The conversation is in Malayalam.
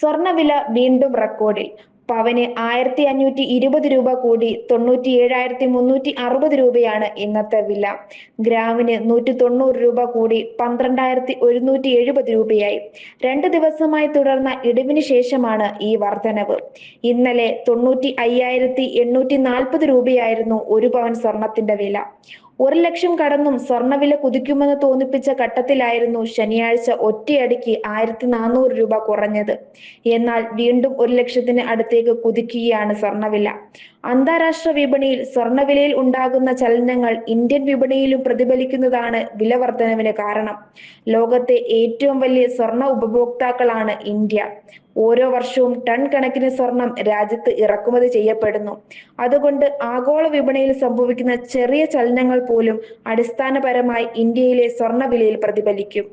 സ്വർണവില വീണ്ടും റെക്കോർഡിൽ. പവന് ആയിരത്തി അഞ്ഞൂറ്റി ഇരുപത് രൂപ കൂടി തൊണ്ണൂറ്റി ഏഴായിരത്തി മുന്നൂറ്റി അറുപത് രൂപയാണ് ഇന്നത്തെ വില. ഗ്രാമിന് നൂറ്റി തൊണ്ണൂറ് രൂപ കൂടി പന്ത്രണ്ടായിരത്തി ഒരുന്നൂറ്റി എഴുപത് രൂപയായി. രണ്ട് ദിവസമായി തുടർന്ന ഇടിവിന് ശേഷമാണ് ഈ വർധനവ്. ഇന്നലെ തൊണ്ണൂറ്റി അയ്യായിരത്തി എണ്ണൂറ്റി നാൽപ്പത് രൂപയായിരുന്നു ഒരു പവൻ സ്വർണത്തിന്റെ വില. ഒരു ലക്ഷം കടന്നും സ്വർണവില കുതിക്കുമെന്ന് തോന്നിപ്പിച്ച ഘട്ടത്തിലായിരുന്നു ശനിയാഴ്ച ഒറ്റയടിക്ക് ആയിരത്തി നാനൂറ് രൂപ കുറഞ്ഞത്. എന്നാൽ വീണ്ടും ഒരു ലക്ഷത്തിന് അടുത്തേക്ക് കുതിക്കുകയാണ് സ്വർണവില. അന്താരാഷ്ട്ര വിപണിയിൽ സ്വർണവിലയിൽ ഉണ്ടാകുന്ന ചലനങ്ങൾ ഇന്ത്യൻ വിപണിയിലും പ്രതിഫലിക്കുന്നതാണ് വില കാരണം. ലോകത്തെ ഏറ്റവും വലിയ സ്വർണ ഉപഭോക്താക്കളാണ് ഇന്ത്യ. ഓരോ വർഷവും ടൺ കണക്കിന് സ്വർണം രാജ്യത്ത് ഇറക്കുമതി ചെയ്യപ്പെടുന്നു. അതുകൊണ്ട് ആഗോള വിപണിയിൽ സംഭവിക്കുന്ന ചെറിയ ചലനങ്ങൾ പോലും അടിസ്ഥാനപരമായി ഇന്ത്യയിലെ സ്വർണ വിലയിൽ പ്രതിഫലിക്കും.